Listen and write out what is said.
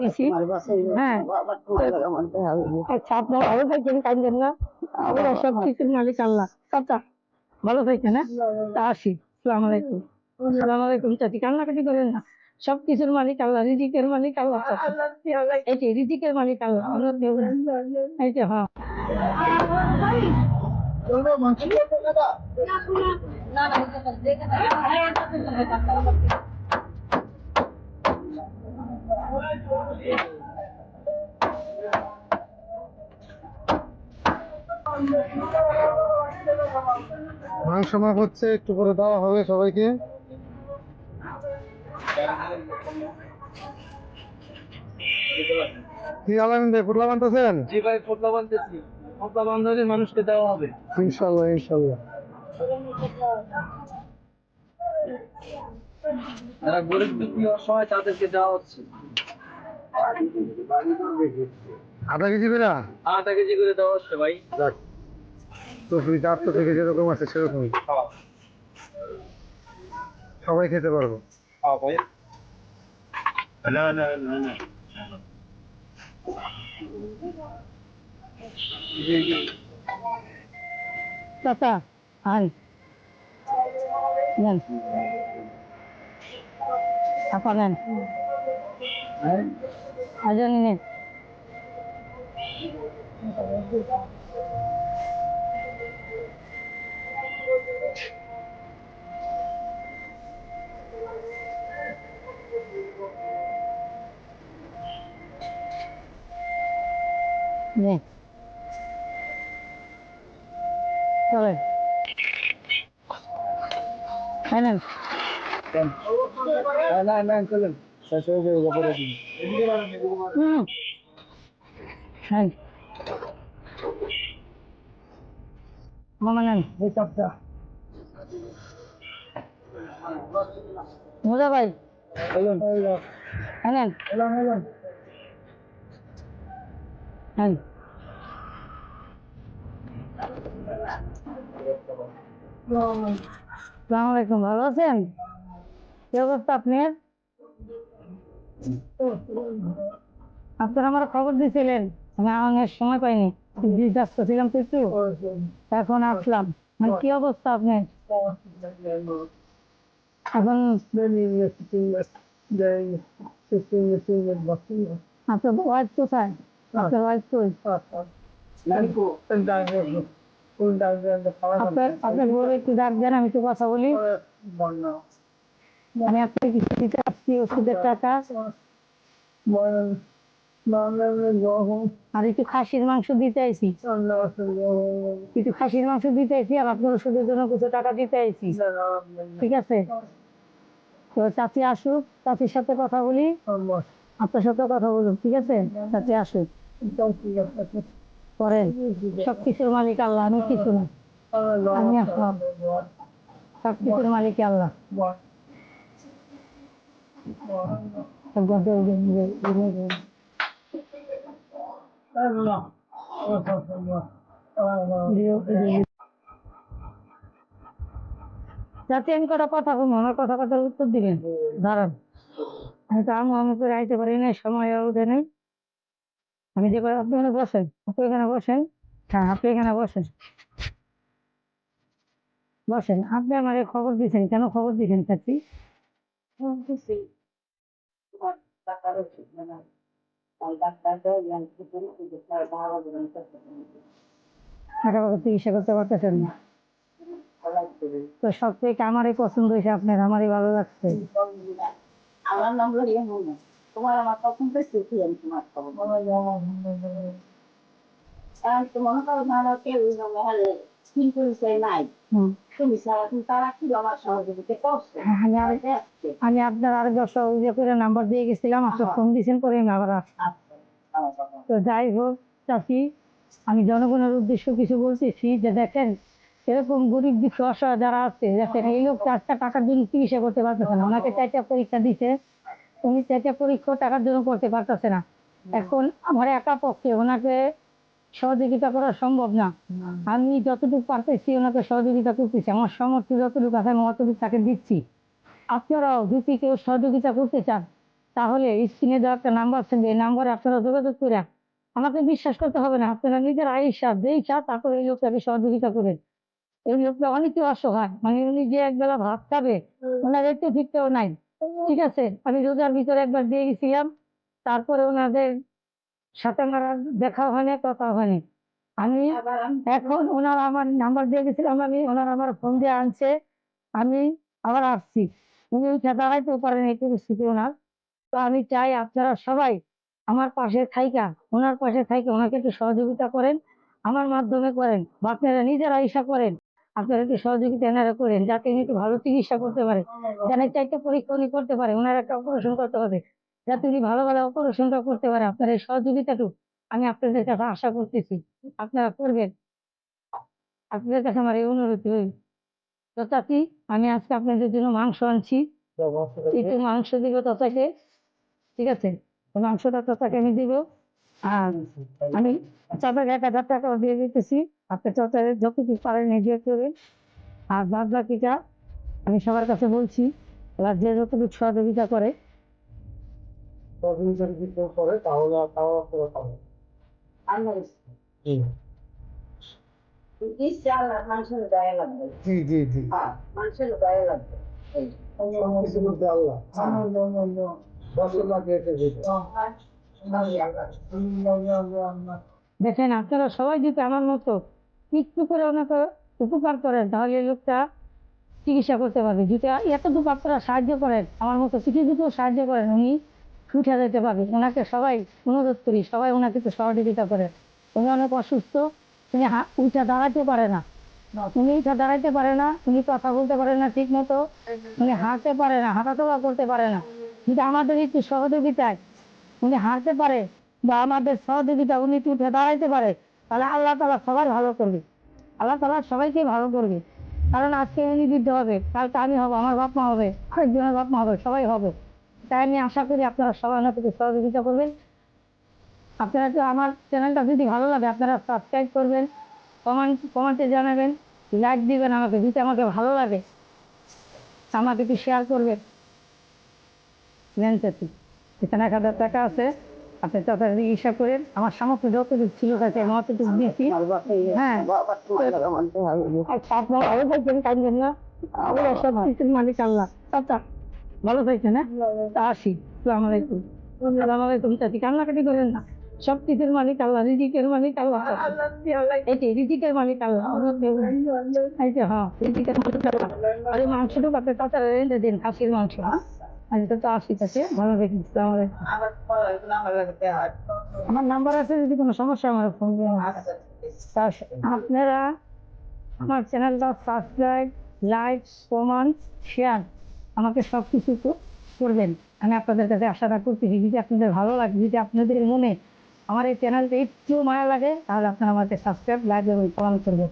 দিছি হ্যাঁ আচ্ছা আপনার ভালো থাকবেন কাঁদবেন না আমরা সব কিছুর মালিক আল্লাহ চাচা ভালো থাকবেন হ্যাঁ তা আসি সালাম আলাইকুম সালাম আলাইকুম চাচি কান্নাকাটি করেন না সব কিছুর মালিক আল্লাহ রিজিকের মালিক আল্লাহ এটি রিজিকের মালিক আল্লাহ আমরা না। এই যে হ্যাঁ মাংস মাপ হচ্ছে একটু করে দেওয়া হবে সবাইকে। কি আলামিন ভাই পুটলা বানতেছেন? জি ভাই বানতেছি। বান্ধবের মানুষকে দেওয়া হবে। ইনশাল্লাহ ইনশাল্লাহ। যারা গরিব দুঃখী অসহায় তাদেরকে দেওয়া হচ্ছে। আধা কেজি বেড়া আটা কেজি করে দেওয়া হচ্ছে ভাই। যাক তো ফ্রিজ আটশো থেকে যেরকম আছে সেরকমই। সবাই খেতে পারব। ভাই। না না না না। চাচা আন নেন। আজনি নেন নে চলেন হ্যাঁ নেন না না চলেন শেষ হয়ে হ্যাঁ মোজা ভাই এলন হ্যাঁ এলন এলন হ্যাঁ সালাম আলাইকুম ভালো আছেন কি অবস্থা আপনার আপনারা আমার খবর দিয়েছিলেন আমি আমার সময় পাইনি। ব্যস্ত ছিলাম তো একটু। এখন আসলাম। মানে কি অবস্থা আপনার? এখন আপনার ওয়াইফ কোথায়? আপনার ওয়াইফ কই? আপনার আপনার বলে একটু ডাক দেন আমি একটু কথা বলি। আমি আপনাকে কিছু দিতে আসছি ওষুধের টাকা? আর একটু খাসির মাংস দিতে আইছি। কিছু খাসির মাংস দিতে আইছি, আর আপনার ওষুধের জন্য কিছু টাকা দিতে আইছি। ঠিক আছে? তো চাচি আসুক, চাচির সাথে কথা বলি। আপনার সাথে কথা বলুন ঠিক আছে? চাচি আসুক। করেন। সব কিছুর মালিক আল্লাহ আমি কিছু। না আমি আসলাম। সব কিছুর মালিক আল্লাহ। যাতে আমি কটা কথা বলব আমার কথা কথার উত্তর দিবেন? দাঁড়ান। আমি তো আমি আমি করে আইতে পারি না সময় ওদের নেই। আমি যে করে আপনি এখানে বসেন, আপনি এখানে বসেন। হ্যাঁ আপনি এখানে বসেন। বসেন, আপনি আমার খবর দিয়েছেন কেন খবর দিয়েছেন চাচি টাকা পয়সা চিকিৎসা করতে পারতেছেন না? তো সব থেকে আমারই পছন্দ হয়েছে আপনার আমারই ভালো লাগছে। আমার নাম হলো রেহানা তোমার আমার পছন্দ সুখী আমি তোমার খবর? তো মনে করো ধরো কেউ মহলে স্কিল পরিচয় নাই তুমি সারা তুমি তারা কি আমার সহযোগিতা করছে? আমি আর- দেখছে আমি আপনার আরেক দশটা ইয়ে করে নাম্বার দিয়ে গেছিলাম আপনার ফোন দিয়েছেন পরে আমি আবার আসছি। আচ্ছা আমার বাবা। তো যাই হোক চাষি আমি জনগণের উদ্দেশ্য কিছু বলতেছি যে দেখেন এরকম গরিব দুঃখ অসহায় যারা আছে দেখেন এই লোক চারটা টাকার জন্য চিকিৎসা করতে পারতেছে না। ওনাকে চারটা পরীক্ষা দিছে। উনি চারটা পরীক্ষা টাকার জন্য করতে পারতেছে না। এখন আমার একা পক্ষে ওনাকে সহযোগিতা করা সম্ভব না। আমি যতটুকু পারতেছি ওনাকে সহযোগিতা করতেছি। আমার সামর্থ্য যতটুকু আছে আমি অতটুকু তাকে দিচ্ছি। আপনারাও যদি কেউ সহযোগিতা করতে চান তাহলে স্ক্রিনে দেওয়া একটা নাম্বার আছে এই নাম্বারে আপনারা যোগাযোগ করে আমাকে বিশ্বাস করতে হবে না। আপনারা নিজের আইসা দেখা তারপরে এই লোকটাকে সহযোগিতা করেন। এই লোকটা অনেকে অসহায়। মানে উনি যে একবেলা ভাত খাবে ওনার একটু ঠিকটাও নাই। ঠিক আছে? আমি রোজার ভিতরে একবার দিয়ে গেছিলাম তারপরে ওনাদের সাথে আমার দেখা হয়নি কথা হয়নি। আমি এখন ওনার আমার নাম্বার দিয়ে গেছিলাম আমি ওনার আমার ফোন দিয়ে আনছে আমি আবার আসছি। উনি উঠে দাঁড়াইতেও পারেন এই পরিস্থিতি ওনার। তো আমি চাই আপনারা সবাই আমার পাশে থাইকা ওনার পাশে থাইকা ওনাকে একটু সহযোগিতা করেন আমার মাধ্যমে করেন বা আপনারা নিজেরা ইচ্ছা করেন আপনারা একটু সহযোগিতা এনারা করেন যাতে উনি একটু ভালো চিকিৎসা করতে পারে যেন চাইতে পরীক্ষা উনি করতে পারে ওনার একটা অপারেশন করতে হবে। যাতে উনি ভালো ভালো অপারেশনটা করতে পারে, আপনার এই সহযোগিতাটুকু আমি আপনাদের কাছে আশা করতেছি। আপনারা করবেন। আপনাদের কাছে আমার এই অনুরোধ রইল। তো চাচি আমি আজকে আপনাদের জন্য মাংস আনছি। একটু মাংস দিব তথাকে, ঠিক আছে? মাংসটা তথাকে আমি দিব। আর আমি চাচাকে এক হাজার টাকা দিয়ে দিতেছি। আপনি চাচারে যতটুকু পারেন নিজে করবেন আর বাদ বাকিটা আমি সবার কাছে বলছি, এবার যে যতটুকু সহযোগিতা করে যদি করে তাহলে জি জি জি হ্যাঁ মানুষের গায়ে লাগবে দেখেন আপনারা সবাই যদি আমার মতো একটু করে ওনাকে উপকার করেন তাহলে এই লোকটা চিকিৎসা করতে পারবে যদি এতটুকু আপনারা সাহায্য করেন আমার মতো কিছু কিছু সাহায্য করেন উনি ছুটে যেতে পারবে। ওনাকে সবাই অনুরোধ করি সবাই ওনাকে একটু সহযোগিতা করে। উনি অনেক অসুস্থ উনি হা- উঠে দাঁড়াতে পারে না। উনি উঠে দাঁড়াইতে পারে না উনি কথা বলতে পারে না ঠিক মতো উনি হাঁটতে পারে না হাঁটাচলা করতে পারে না। কিন্তু আমাদের একটু সহযোগিতায় উনি হাঁটতে পারে বা আমাদের সহযোগিতা উনি একটু উঠে দাঁড়াইতে পারে তাহলে আল্লাহ তালা সবার ভালো করবে। আল্লাহ তালা সবাইকে ভালো করবে। কারণ আজকে উনি দিতে হবে কালকে আমি হব আমার বাপ মা হবে আরেকজনের বাপ মা হবে সবাই হবে। তাই আমি আশা করি আপনারা সবাই ওনাকে সহযোগিতা করবেন। আপনারা তো আমার চ্যানেলটা যদি ভালো লাগে আপনারা সাবস্ক্রাইব করবেন কমেন্ট কমেন্টে জানাবেন লাইক দিবেন আমাকে যদি আমাকে ভালো লাগে আমাকে একটু শেয়ার করবেন। নেন চাচি এখানে এক হাজার টাকা আছে আপনি তাড়াতাড়ি হিসাব করেন। আমার সামর্থ্য যতটুকু ছিল তাতে আমি অতটুকু দিয়েছি। হ্যাঁ। আর আপনার ভালো থাকবেন কাঁদবেন না। আমরা সব কিছুর মালিক আল্লাহ। আচ্ছা ভালো থাকছেন হ্যাঁ আসি। সালাম আলাইকুম। সালাম আলাইকুম চাচি কান্নাকাটি করেন না। সব কিছুর মালিক আল্লাহ রিজিকের মালিক আল্লাহ। এটি রিজিকের মালিক আল্লাহ। এই যে হ্যাঁ রিজিকের মালিক আল্লাহ। আর তাড়াতাড়ি রেঁধে দিন খাসির মাংস। হ্যাঁ আর তো আসি আছে ভালো আমার নাম্বার আছে যদি কোনো সমস্যা আমার ফোন আচ্ছা আপনারা আমার চ্যানেলটা সাবস্ক্রাইব লাইক কমেন্ট শেয়ার আমাকে সব কিছু তো করবেন। আমি আপনাদের কাছে আশা করতেছি যদি আপনাদের ভালো লাগে যদি আপনাদের মনে আমার এই চ্যানেলটা একটু মায়া লাগে, তাহলে আপনারা আমাকে সাবস্ক্রাইব লাইক এবং কমেন্ট করবেন।